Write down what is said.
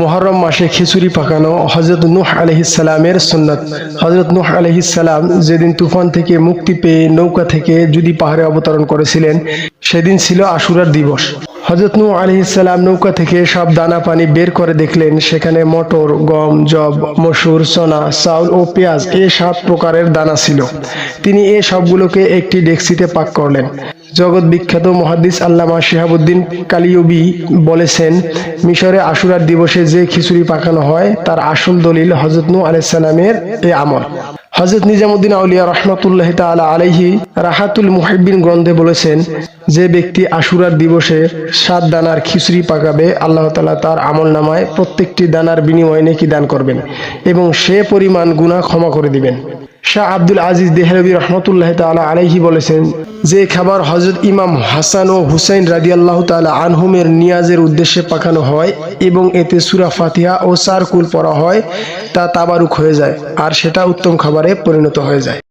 মোহরম মাসে খিচুড়ি পাকানো হজরত নূহ আলহিসাল্লামের সুন্নত। হজরত নূহ আলহিসাল্লাম যেদিন তুফান থেকে মুক্তি পেয়ে নৌকা থেকে যদি পাহাড়ে অবতরণ করেছিলেন, সেদিন ছিল আশুরার দিবস। হজরত নূহ আলহিসাল্লাম নৌকা থেকে সব দানা পানি বের করে দেখলেন, সেখানে মটর, গম জব মসুর, চনা, চাউল ও পেঁয়াজ এ সাত প্রকারের দানা ছিল। তিনি এ সবগুলোকে একটি ডেক্সিতে পাক করলেন। জগৎ বিখ্যাত মহাদিস আল্লামা শিহাবুদ্দিন কালিউবি বলেছেন, মিশরে আশুরার দিবসে যে খিচুড়ি পাকানো হয়, তার আসল দলিল হজরত নূ আলাইসালামের এ আমল। হজরত নিজামুদ্দিন আউলিয়া রহমতুল্লাহ তালা আলাইহি রাহাতুল মুহিবিন গ্রন্থে বলেছেন, যে ব্যক্তি আশুরার দিবসে সাত দানার খিচুড়ি পাকাবে, আল্লাহ তালা তার আমল নামায় প্রত্যেকটি দানার বিনিময়ে নেকি দান করবেন এবং সে পরিমাণ গুণা ক্ষমা করে দিবেন। শাহ আব্দুল আজিজ দেহরবি রহমতুল্লাহ তালা আলাইহি বলেছেন, যে খাবার হজরত ইমাম হাসান ও হুসাইন রাজি আল্লাহ তালা আনহুমের নিয়াজের উদ্দেশ্যে পাকানো হয় এবং এতে সুরা ফাতিহা ও সারকুল পড়া হয়, তা তাবারুক হয়ে যায় আর সেটা উত্তম খাবারে পরিণত হয়ে যায়।